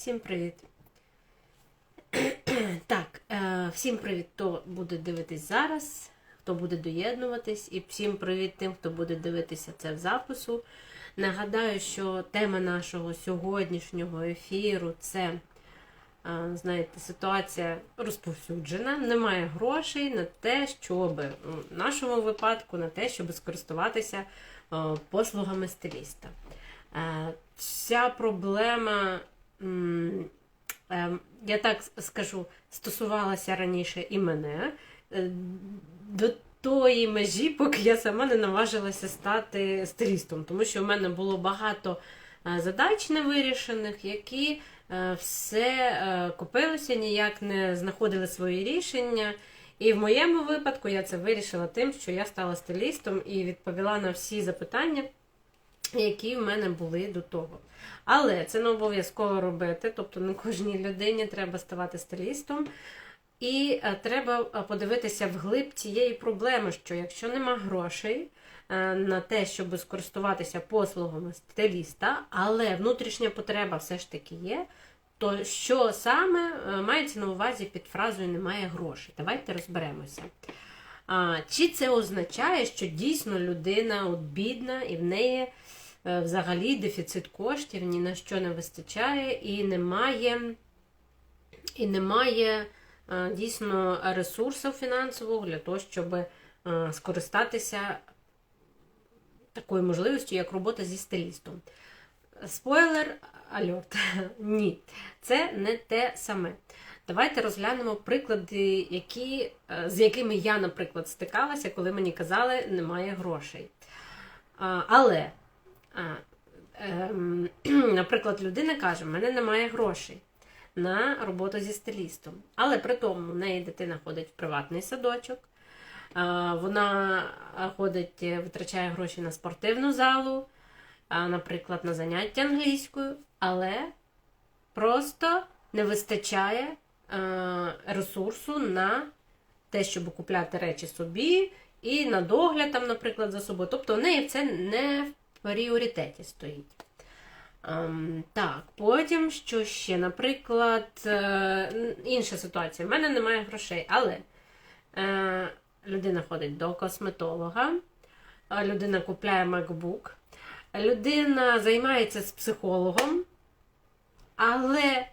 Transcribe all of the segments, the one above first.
Всім привіт. Так, е, всім привіт, хто буде дивитись зараз, хто буде доєднуватись, і всім привіт тим, хто буде дивитися це в запису. Нагадаю, що тема нашого сьогоднішнього ефіру це, е, знаєте, ситуація розповсюджена. Немає грошей на те, щоб в нашому випадку на те, щоб скористуватися е, послугами стиліста. Ця проблема, я так скажу, стосувалася раніше і мене е, до тої межі, поки я сама не наважилася стати стилістом, тому що в мене було багато е, задач невирішених, які е, все копилося, ніяк не знаходили свої рішення. І в моєму випадку я це вирішила тим, що я стала стилістом і відповіла на всі запитання які в мене були до того. Але це не обов'язково робити, тобто не кожній людині треба ставати стилістом. І е, треба е, подивитися вглиб цієї проблеми, що якщо нема грошей е, на те, щоб скористуватися послугами стиліста, але внутрішня потреба все ж таки є, то що саме мається на увазі під фразою немає грошей? Давайте розберемося. Чи це означає, що дійсно людина от бідна і в неї взагалі дефіцит коштів ні на що не вистачає, і немає і немає е, дійсно ресурсів фінансового для того, щоб е, скористатися такою можливістю, як робота зі стилістом. Спойлер, альорт, ні, це не те саме. Давайте розглянемо приклади, які, з якими я, наприклад, стикалася, коли мені казали, немає грошей. Але а, ем, Наприклад, людина каже, в мене немає грошей на роботу зі стилістом. Але при тому в неї дитина ходить в приватний садочок, вона ходить, витрачає гроші на спортивну залу, наприклад, на заняття англійською, але просто не вистачає ресурсу на те, щоб купляти речі собі, і на догляд, там, наприклад, за собою. Тобто в неї це не пріоритеті стоїть. Um, так, потім що ще? Наприклад, е, інша ситуація. У мене немає грошей, але е, людина ходить до косметолога, людина купляє MacBook, людина займається з психологом, але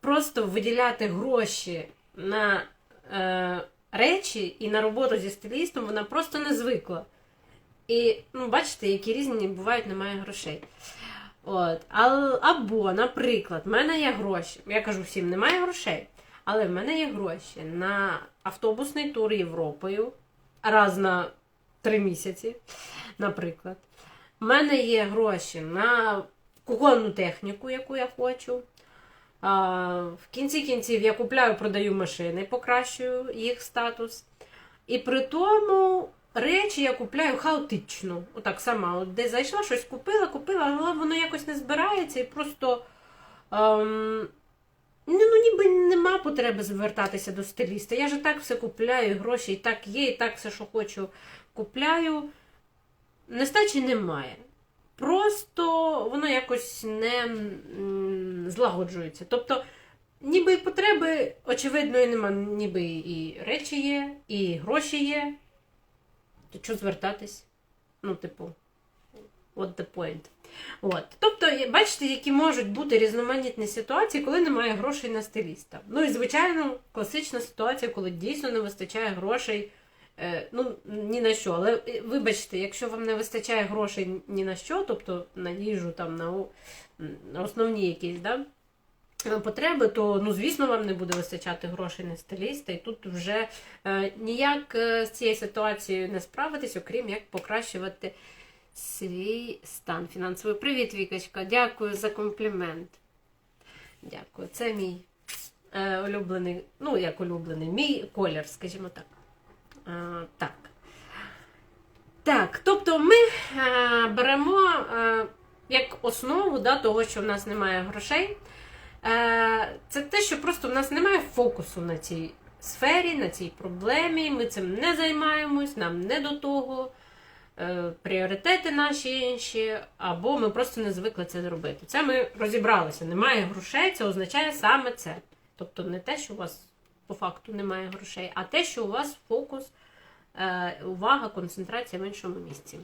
просто виділяти гроші на е, речі і на роботу зі стилістом вона просто не звикла. І, ну, бачите, які різні бувають, немає грошей. От. Або, наприклад, в мене є гроші. Я кажу всім, немає грошей. Але в мене є гроші на автобусний тур Європою раз на три місяці, наприклад. У мене є гроші на кухонну техніку, яку я хочу. А, В кінці кінців я купляю, продаю машини, покращую їх статус. І при тому речі я купляю хаотично. Отак сама. От Де зайшла, щось купила, купила, але воно якось не збирається і просто. Ем, ну, ну, ніби нема потреби звертатися до стиліста. Я ж так все купляю, гроші і так є, і так все, що хочу, купляю. Нестачі немає. Просто воно якось не злагоджується. Тобто, ніби і потреби, очевидно, і нема, ніби і речі є, і гроші є то що звертатись? Ну, типу, what the point. От. Тобто, бачите, які можуть бути різноманітні ситуації, коли немає грошей на стиліста. Ну і, звичайно, класична ситуація, коли дійсно не вистачає грошей. Е, ну, ні на що. Але е, вибачте, якщо вам не вистачає грошей ні на що, тобто на їжу, там, на основні якісь, да, потреби, то, ну, звісно, вам не буде вистачати грошей на стиліста, і тут вже е, ніяк е, з цією ситуацією не справитись, окрім як покращувати свій стан фінансовий. Привіт, Вікочка, дякую за комплімент. Дякую. Це мій е, улюблений, ну, як улюблений, мій колір, скажімо так. Е, так. Так, тобто ми е, беремо е, як основу да, того, що в нас немає грошей. Е, це те, що просто в нас немає фокусу на цій сфері, на цій проблемі. Ми цим не займаємось, нам не до того. е, пріоритети наші інші, або ми просто не звикли це зробити. Це ми розібралися. Немає грошей, це означає саме це. Тобто не те, що у вас по факту немає грошей, а те, що у вас фокус, е, увага, концентрація в іншому місці.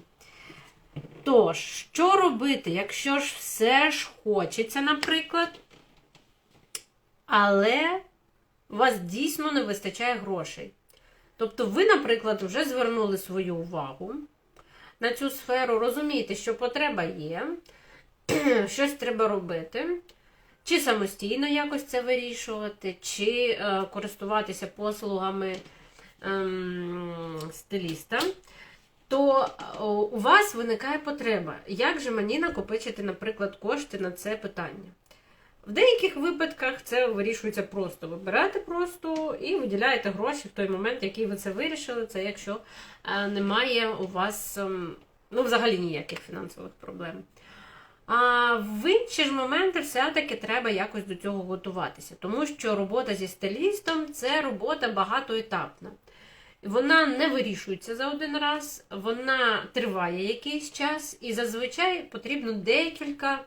Тож, що робити, якщо ж все ж хочеться, наприклад, але у вас дійсно не вистачає грошей. Тобто, ви, наприклад, вже звернули свою увагу на цю сферу, розумієте, що потреба є, щось треба робити, чи самостійно якось це вирішувати, чи е, користуватися послугами ем, стиліста, то е, у вас виникає потреба, як же мені накопичити, наприклад, кошти на це питання. В деяких випадках це вирішується просто. Ви берете просто і виділяєте гроші в той момент, який ви це вирішили. Це якщо е, немає у вас ем, ну, взагалі ніяких фінансових проблем. А в інші ж моменти все-таки треба якось до цього готуватися, тому що робота зі стилістом це робота багатоетапна. Вона не вирішується за один раз, вона триває якийсь час, і зазвичай потрібно декілька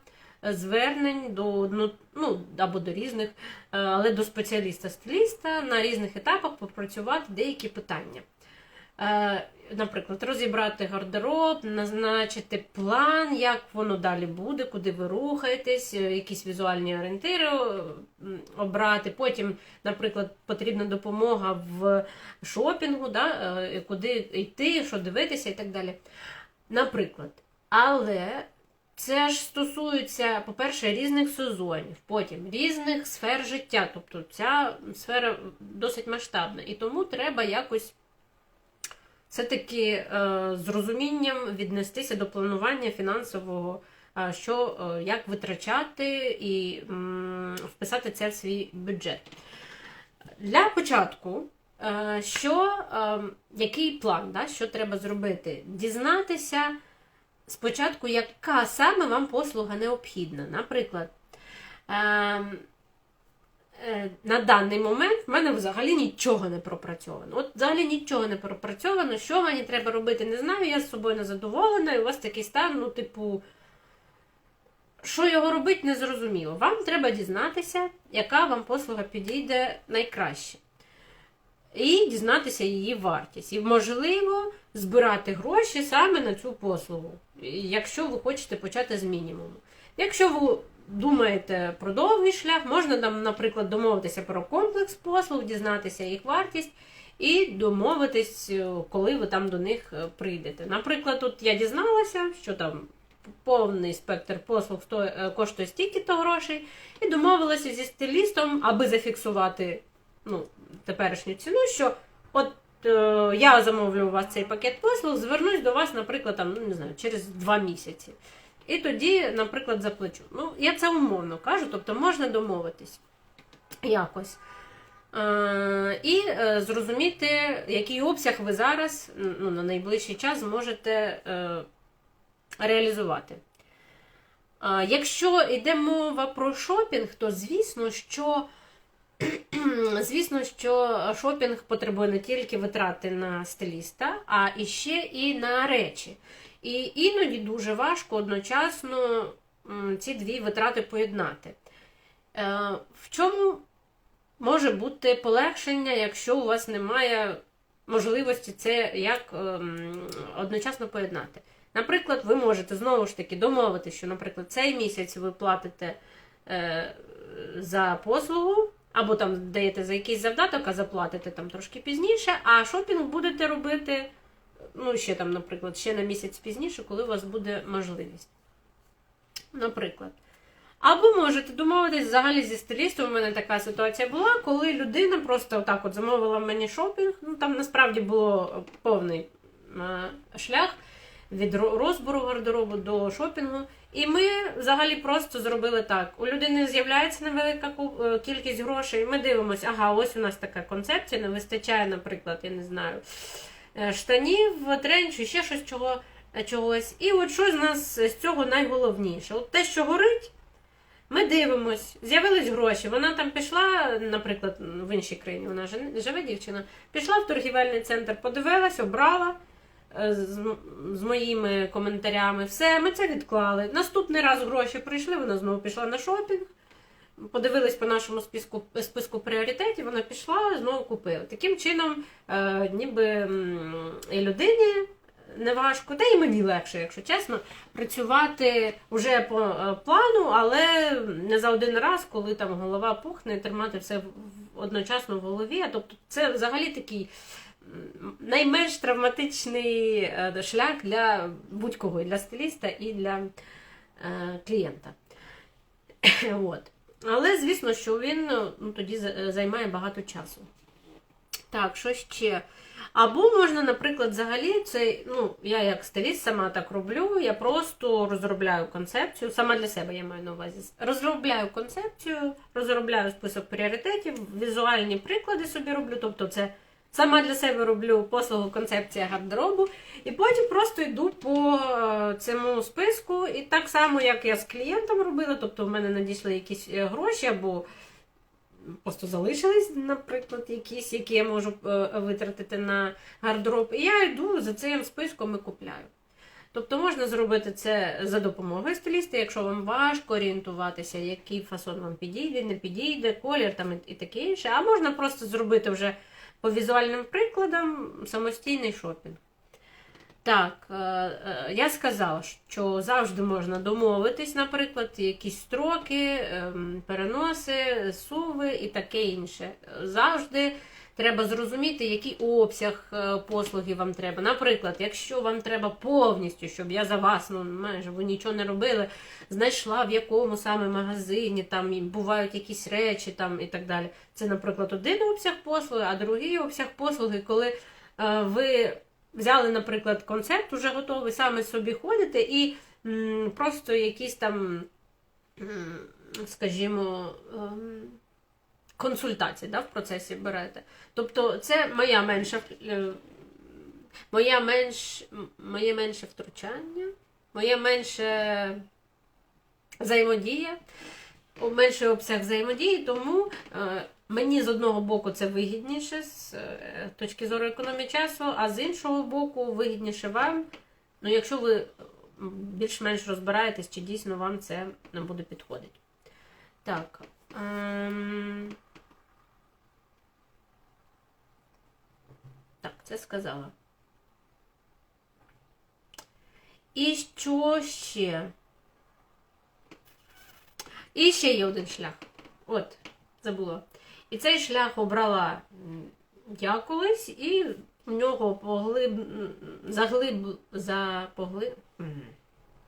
звернень до ну, або до різних, е, але до спеціаліста-стиліста на різних етапах попрацювати деякі питання. Е, Наприклад, розібрати гардероб, назначити план, як воно далі буде, куди ви рухаєтесь, е, якісь візуальні орієнтири обрати. Потім, наприклад, потрібна допомога в шопінгу, да, куди йти, що дивитися і так далі. Наприклад, але це ж стосується, по-перше, різних сезонів, потім різних сфер життя. Тобто ця сфера досить масштабна. І тому треба якось все-таки е, з розумінням віднестися до планування фінансового, е, що е, як витрачати і вписати це в свій бюджет. Для початку, що, який план, да, що треба зробити? Дізнатися спочатку, яка саме вам послуга необхідна. Наприклад, ем, е, на даний момент в мене взагалі нічого не пропрацьовано. От взагалі нічого не пропрацьовано, що мені треба робити, не знаю, я з собою не задоволена, і у вас такий стан, ну, типу, що його робити, не зрозуміло. Вам треба дізнатися, яка вам послуга підійде найкраще. І дізнатися її вартість. І, можливо, збирати гроші саме на цю послугу, якщо ви хочете почати з мінімуму. Якщо ви думаєте про довгий шлях, можна, там, наприклад, домовитися про комплекс послуг, дізнатися їх вартість і домовитись, е, коли ви там до них е, прийдете. Наприклад, тут я дізналася, що там повний спектр послуг коштує стільки-то грошей, і домовилася зі стилістом, аби зафіксувати ну, теперішню ціну, що от е, я замовлю у вас цей пакет послуг, звернусь до вас, наприклад, там, ну, не знаю, через два місяці. І тоді, наприклад, заплачу. Ну, я це умовно кажу, тобто можна домовитись якось. Е, і е, зрозуміти, який обсяг ви зараз ну, на найближчий час зможете е, реалізувати. Е, якщо йде мова про шопінг, то звісно, що Звісно, що шопінг потребує не тільки витрати на стиліста, а і ще і на речі. І іноді дуже важко одночасно ці дві витрати поєднати. Е, В чому може бути полегшення, якщо у вас немає можливості це як ем, одночасно поєднати? Наприклад, ви можете знову ж таки домовити, що, наприклад, цей місяць ви платите е, за послугу. Або там даєте за якийсь завдаток, а заплатите там трошки пізніше, а шопінг будете робити, ну, ще там, наприклад, ще на місяць пізніше, коли у вас буде можливість. Наприклад. Або можете домовитись взагалі зі стилістом. У мене така ситуація була, коли людина просто отак от замовила мені шопінг. Ну там насправді було повний е, шлях від розбору гардеробу до шопінгу. І ми взагалі просто зробили так. У людини з'являється невелика кількість грошей. Ми дивимося, ага, ось у нас така концепція, не вистачає, наприклад, я не знаю, е, штанів, тренчу, ще щось чого, е, чогось. І от що з нас з цього найголовніше? От те, що горить, ми дивимось, з'явились гроші. Вона там пішла, наприклад, в іншій країні, вона живе дівчина, пішла в торгівельний центр, подивилась, обрала. Е, з, з моїми коментарями. Все, ми це відклали. Наступний раз гроші прийшли, вона знову пішла на шопінг. Подивились по нашому списку, списку пріоритетів, вона пішла, знову купила. Таким чином, е, ніби і людині не важко, та й мені легше, якщо чесно, працювати вже по е, плану, але не за один раз, коли там голова пухне, тримати все одночасно в голові. Тобто це взагалі такий найменш травматичний е, шлях для будь-кого, і для стиліста, і для е, клієнта. От. Але звісно, що він ну, тоді займає багато часу. Так, що ще? Або можна, наприклад, взагалі, це, ну, я як стиліст сама так роблю, я просто розробляю концепцію, сама для себе я маю на увазі. Розробляю концепцію, розробляю список пріоритетів, візуальні приклади собі роблю, тобто це сама для себе роблю послугу концепція гардеробу, і потім просто йду по е, цьому списку, і так само, як я з клієнтом робила, тобто в мене надійшли якісь е, гроші або просто залишились, наприклад, якісь, які я можу е, витратити на гардероб. І я йду за цим списком і купляю. Тобто можна зробити це за допомогою стиліста, якщо вам важко орієнтуватися, який фасон вам підійде, не підійде, колір там і і таке інше. А можна просто зробити вже по візуальним прикладам самостійний шопінг. Так, е, е, я сказала, що завжди можна домовитись, наприклад, якісь строки, ем, переноси, суви і таке інше. Завжди треба зрозуміти, який обсяг е, послуги вам треба. Наприклад, якщо вам треба повністю, щоб я за вас, ну майже ви нічого не робили, знайшла в якому саме магазині, там бувають якісь речі там і так далі. Це, наприклад, один обсяг послуги, а другий обсяг послуги, коли е, ви взяли, наприклад, концепт уже готовий, саме собі ходите і м, просто якісь там, скажімо, ем, консультації да, в процесі берете. Тобто це моя менша, е, моя менш, моє менше втручання, моє менше взаємодія, менший обсяг взаємодії, тому е, мені з одного боку це вигідніше з е, точки зору економії часу, а з іншого боку, вигідніше вам, ну, якщо ви більш-менш розбираєтесь, чи дійсно вам це не буде підходити. Так. Ем... Так, це сказала. І що ще? І ще є один шлях. От, забула. І цей шлях обрала я колись, і в нього поглиб... заглиб... за... поглиб...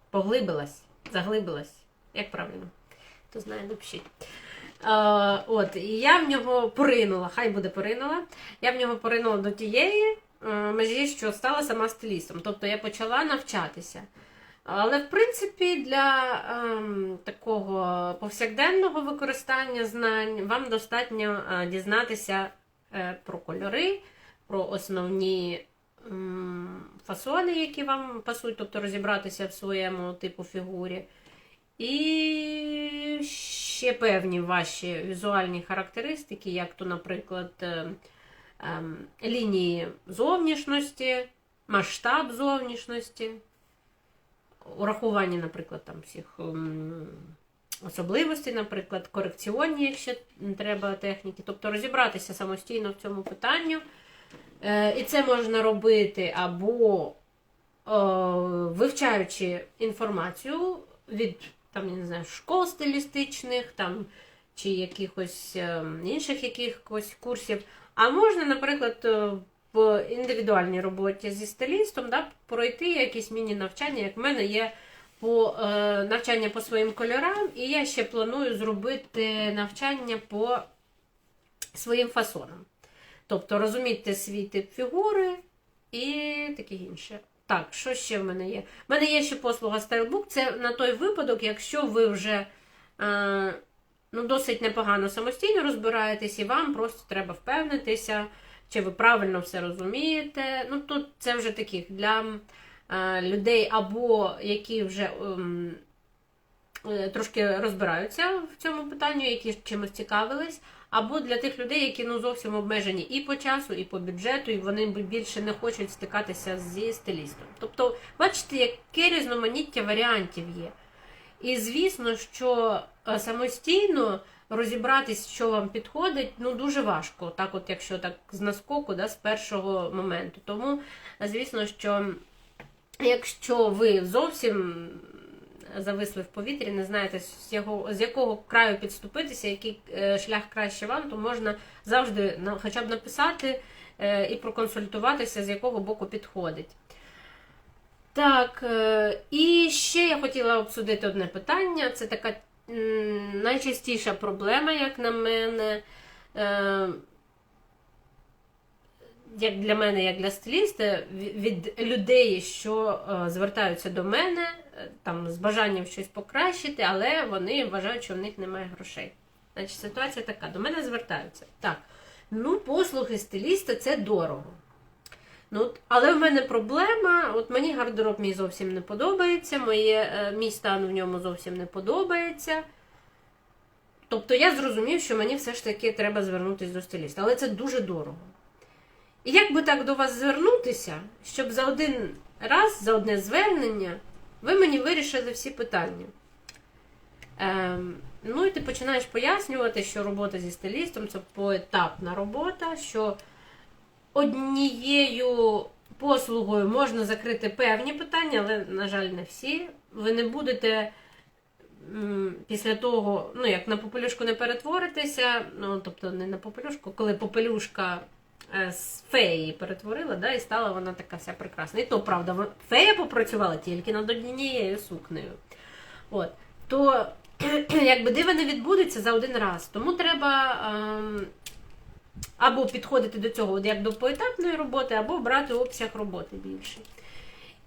поглибилась. Заглибилась. Як правильно? Хто знає, напишіть. Е, от, і я в нього поринула, хай буде поринула. Я в нього поринула до тієї е, межі, що стала сама стилістом. Тобто я почала навчатися. Але, в принципі, для ем, такого повсякденного використання знань вам достатньо е, дізнатися е, про кольори, про основні м, фасони, які вам пасують, тобто розібратися в своєму типу фігурі. І ще певні ваші візуальні характеристики, як то, наприклад, е, ем, лінії зовнішності, масштаб зовнішності, урахування, наприклад, там всіх ем, особливостей, наприклад, корекціонні, якщо треба техніки. Тобто розібратися самостійно в цьому питанню. Е, І це можна робити або е, вивчаючи інформацію від там, я не знаю, школ стилістичних там, чи якихось е, інших якихось курсів. А можна, наприклад, е, в індивідуальній роботі зі стилістом да, пройти якісь міні-навчання, як в мене є по е, навчання по своїм кольорам, і я ще планую зробити навчання по своїм фасонам. Тобто розуміти свій тип фігури і таке інше. Так, що ще в мене є? В мене є ще послуга Stylebook. Це на той випадок, якщо ви вже е, ну, досить непогано самостійно розбираєтесь, і вам просто треба впевнитися, чи ви правильно все розумієте. Ну, тут це вже таких для е, людей, або які вже ем, е, трошки розбираються в цьому питанні, які чимось цікавились. Або для тих людей, які ну зовсім обмежені і по часу, і по бюджету, і вони більше не хочуть стикатися зі стилістом. Тобто, бачите, яке різноманіття варіантів є. І звісно, що е, самостійно розібратись, що вам підходить, ну дуже важко, так, от якщо так з наскоку, да, з першого моменту. Тому, звісно, що якщо ви зовсім зависли в повітрі, не знаєте, з якого, з якого краю підступитися, який е, шлях краще вам, то можна завжди хоча б написати е, і проконсультуватися, з якого боку підходить. Так, е, і ще я хотіла обсудити одне питання. Це така найчастіша проблема, як на мене. Як для мене, як для стиліста, від людей, що е, звертаються до мене е, там з бажанням щось покращити, але вони вважають, що в них немає грошей. Значить, ситуація така: до мене звертаються. Так, ну, послуги стиліста це дорого. Ну, але в мене проблема. От мені гардероб мій зовсім не подобається, моє, е, мій стан в ньому зовсім не подобається. Тобто я зрозумів, що мені все ж таки треба звернутися до стиліста, але це дуже дорого. Як би так до вас звернутися, щоб за один раз, за одне звернення, ви мені вирішили всі питання. Ем, ну і ти починаєш пояснювати, що робота зі стилістом це поетапна робота, що однією послугою можна закрити певні питання, але, на жаль, не всі. Ви не будете м, після того, ну, як на попелюшку не перетворитеся, ну, тобто не на попелюшку, коли попелюшка з феї перетворила, да, і стала вона така вся прекрасна. І то, правда, фея попрацювала тільки над однією сукнею. От. То якби дива не відбудеться за один раз. Тому треба ем, або підходити до цього як до поетапної роботи, або брати обсяг роботи більший.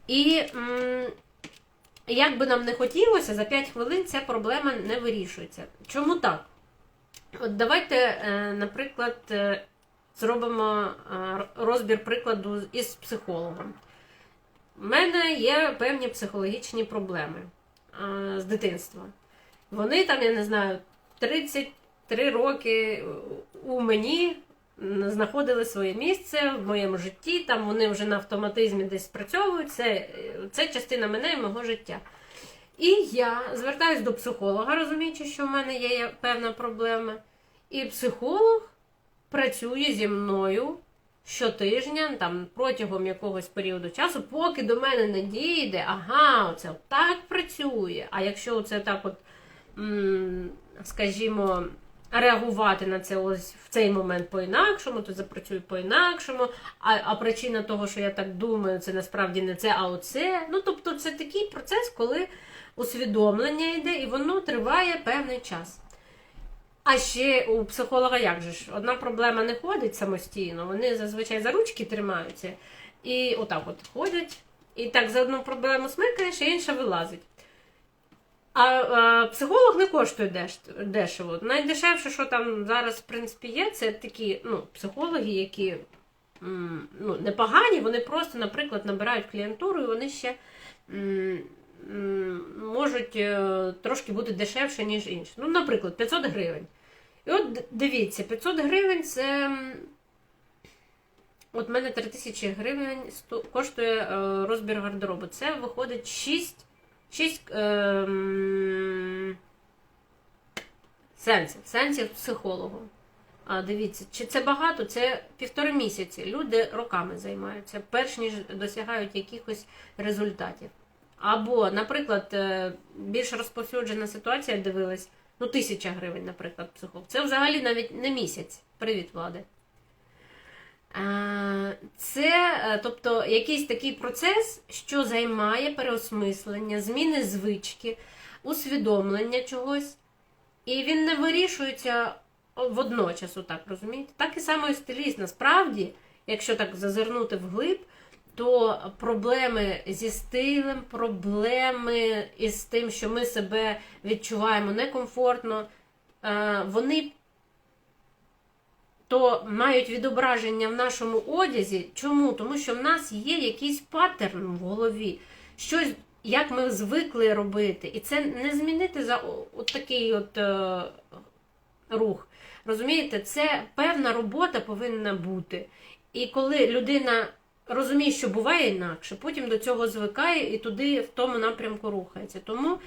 І м, як би нам не хотілося, за 5 хвилин ця проблема не вирішується. Чому так? От давайте, е, наприклад, е, зробимо е, розбір прикладу із психологом. У мене є певні психологічні проблеми е, з дитинства. Вони там, я не знаю, 33 роки у мені знаходили своє місце в моєму житті. Там вони вже на автоматизмі десь спрацьовують. Це, це частина мене і мого життя. І я звертаюся до психолога, розуміючи, що в мене є певна проблема. І психолог працює зі мною щотижня, там протягом якогось періоду часу, поки до мене не дійде, ага, оце так працює. А якщо це так, от, скажімо, реагувати на це ось в цей момент по-інакшому, то запрацює по-інакшому. А, а причина того, що я так думаю, це насправді не це, а оце. Ну, тобто, це такий процес, коли усвідомлення йде, і воно триває певний час. А ще у психолога як же ж? Одна проблема не ходить самостійно, вони зазвичай за ручки тримаються і отак от ходять. І так за одну проблему смикаєш, а інша вилазить. А, а психолог не коштує деш, дешево. Найдешевше, що там зараз, в принципі, є, це такі ну, психологи, які м, ну, непогані, вони просто, наприклад, набирають клієнтуру, і вони ще м, можуть е, трошки бути дешевше, ніж інші. Ну, наприклад, 500 гривень. І от дивіться, 500 гривень це. От мене 3000 гривень коштує е, розбір гардеробу. Це виходить 6, 6 ем, сенсів, сенсів психологу. А дивіться, чи це багато? Це півтори місяці. Люди роками займаються, перш ніж досягають якихось результатів. Або, наприклад, е, більш розповсюджена ситуація дивилась, ну, тисяча гривень, наприклад, психолог. Це взагалі навіть не місяць. Привіт, влади. Е, Це, е, тобто, якийсь такий процес, що займає переосмислення, зміни звички, усвідомлення чогось, і він не вирішується водночас, отак, розумієте? Так і само і стиліст. Насправді, якщо так зазирнути вглиб, то проблеми зі стилем, проблеми із тим, що ми себе відчуваємо некомфортно, е, вони то мають відображення в нашому одязі. Чому? Тому що в нас є якийсь паттерн в голові, щось, як ми звикли робити. І це не змінити за от такий от е, рух. Розумієте, це певна робота повинна бути. І коли людина розуміє, що буває інакше, потім до цього звикає і туди в тому напрямку рухається. Тому,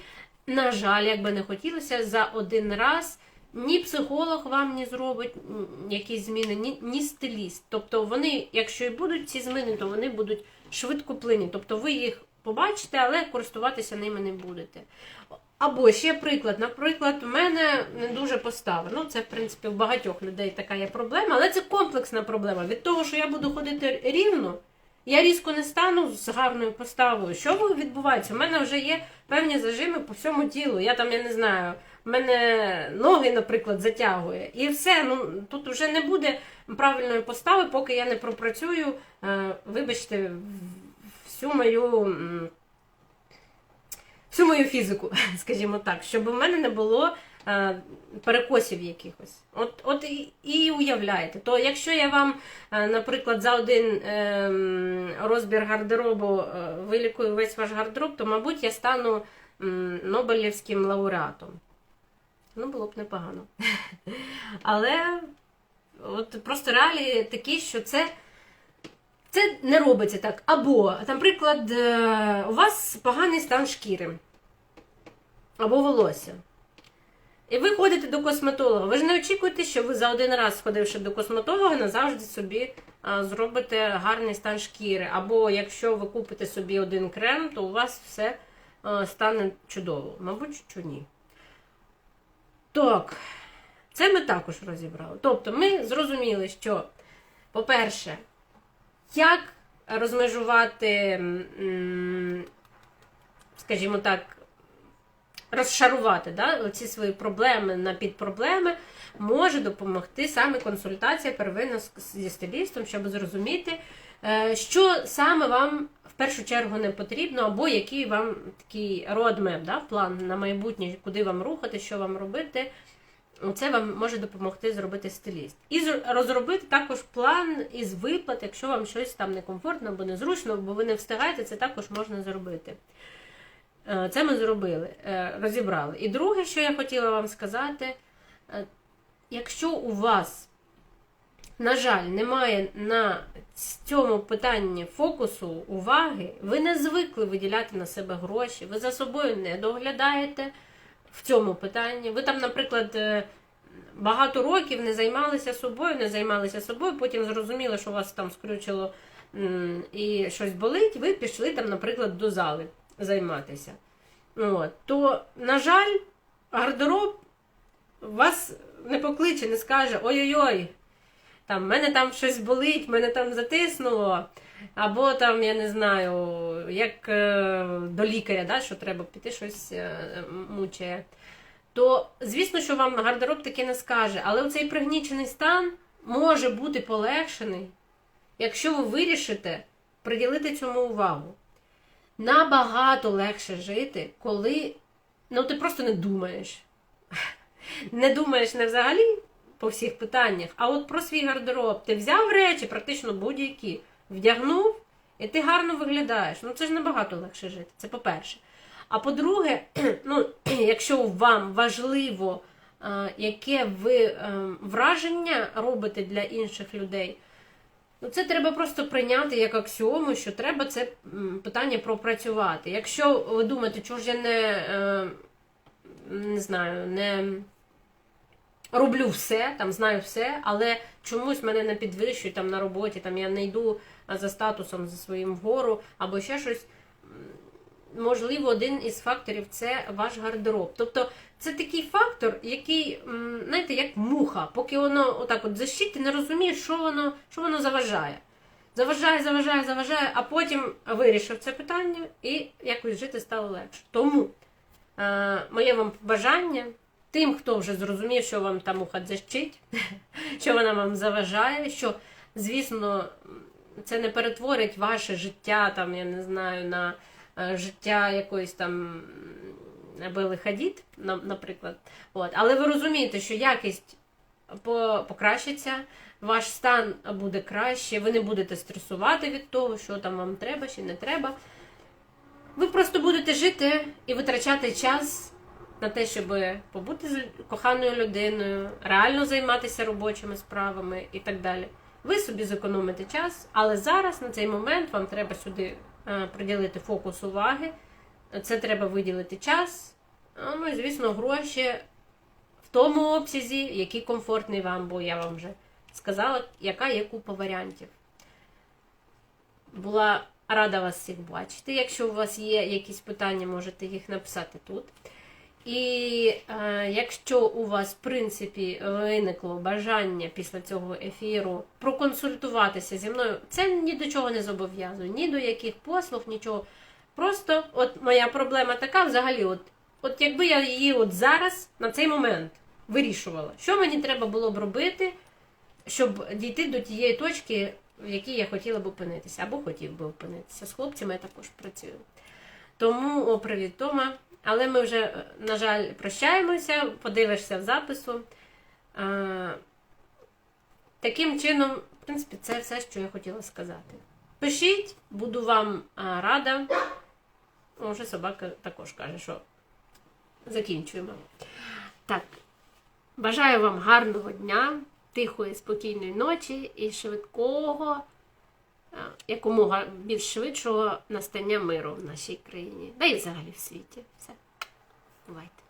на жаль, як би не хотілося, за один раз ні психолог вам не зробить якісь зміни, ні, ні стиліст. Тобто вони, якщо і будуть ці зміни, то вони будуть швидкоплинні. Тобто ви їх побачите, але користуватися ними не будете. Або ще приклад. Наприклад, у мене не дуже постава. Ну, це, в принципі, в багатьох людей така є проблема, але це комплексна проблема. Від того, що я буду ходити рівно, я різко не стану з гарною поставою. Що відбувається? У мене вже є певні зажими по всьому тілу. Я там, я не знаю, в мене ноги, наприклад, затягує. І все. Ну тут вже не буде правильної постави, поки я не пропрацюю, е, вибачте, всю мою. Всю мою фізику, скажімо так, щоб у мене не було перекосів якихось. От, от і, і уявляєте, то якщо я вам, е, наприклад, за один е, розбір гардеробу е, вилікую весь ваш гардероб, то, мабуть, я стану Нобелівським лауреатом. Ну, було б непогано. Але от просто реалії такі, що це. Це не робиться так. Або, наприклад, е, у вас поганий стан шкіри або волосся. І ви ходите до косметолога. Ви ж не очікуєте, що ви за один раз, сходивши до косметолога, назавжди собі зробите гарний стан шкіри. Або якщо ви купите собі один крем, то у вас все стане чудово. Мабуть, що ні. Так, це ми також розібрали. Тобто, ми зрозуміли, що, по-перше, як розмежувати, скажімо так, розшарувати да, ці свої проблеми на підпроблеми, може допомогти саме консультація первинна зі стилістом, щоб зрозуміти, е, що саме вам в першу чергу не потрібно, або який вам такий родмеп, да, план на майбутнє, куди вам рухати, що вам робити. Це вам може допомогти зробити стиліст. І розробити також план із виплат, якщо вам щось там некомфортно або незручно, бо ви не встигаєте, це також можна зробити. Е, Це ми зробили, е, розібрали. І друге, що я хотіла вам сказати, е, якщо у вас, на жаль, немає на цьому питанні фокусу уваги, ви не звикли виділяти на себе гроші, ви за собою не доглядаєте в цьому питанні. Ви там, наприклад, багато років не займалися собою, не займалися собою, потім зрозуміли, що у вас там скрючило і щось болить, ви пішли там, наприклад, до зали займатися. От. То, на жаль, гардероб вас не покличе, не скаже ой-ой-ой, там, мене там щось болить, мене там затиснуло. Або там, я не знаю, як е, до лікаря, да, що треба піти, щось е, мучає. То, звісно, що вам гардероб таки не скаже, але цей пригнічений стан може бути полегшений, якщо ви вирішите приділити цьому увагу. Набагато легше жити, коли ну, ти просто не думаєш. Не думаєш не взагалі по всіх питаннях, а от про свій гардероб. Ти взяв речі, практично будь-які, вдягнув, і ти гарно виглядаєш. Ну це ж набагато легше жити. Це по-перше. А по-друге, ну, якщо вам важливо, яке ви е, враження робите для інших людей, ну це треба просто прийняти як аксіому, що треба це питання пропрацювати. Якщо ви думаєте, чого ж я не, е, не знаю, не роблю все, там знаю все, але чомусь мене не підвищують там на роботі, там я не йду за статусом за своїм вгору або ще щось. Можливо, один із факторів це ваш гардероб. Тобто це такий фактор, який, знаєте, як муха, поки воно отак от защить, ти не розумієш, що воно, що воно заважає. Заважає, заважає, заважає, а потім вирішив це питання і якось жити стало легше. Тому е, моє вам бажання тим, хто вже зрозумів, що вам та муха дзищить, що вона вам заважає, що, звісно, це не перетворить ваше життя, там, я не знаю, на життя якоїсь там Бели Хадід, на- наприклад. От. Але ви розумієте, що якість по- покращиться, ваш стан буде краще, ви не будете стресувати від того, що там вам треба чи не треба. Ви просто будете жити і витрачати час на те, щоб побути з коханою людиною, реально займатися робочими справами і так далі. Ви собі зекономите час, але зараз на цей момент вам треба сюди е, приділити фокус уваги. Це треба виділити час. Ну і, звісно, гроші в тому обсязі, який комфортний вам, бо я вам вже сказала, яка є купа варіантів. Була рада вас всіх бачити. Якщо у вас є якісь питання, можете їх написати тут. І е, якщо у вас, в принципі, виникло бажання після цього ефіру проконсультуватися зі мною, це ні до чого не зобов'язує, ні до яких послуг, нічого. Просто от моя проблема така, взагалі, от, от якби я її от зараз, на цей момент, вирішувала, що мені треба було б робити, щоб дійти до тієї точки, в якій я хотіла б опинитися, або хотів би опинитися. З хлопцями я також працюю. Тому, о, привіт, Тома. Але ми вже, на жаль, прощаємося, подивишся в запису. Таким чином, в принципі, це все, що я хотіла сказати. Пишіть, буду вам рада. О, вже собака також каже, що закінчуємо. Так, бажаю вам гарного дня, тихої, спокійної ночі і швидкого, якомога більш швидшого настання миру в нашій країні, да і взагалі в світі. Все. Бувайте.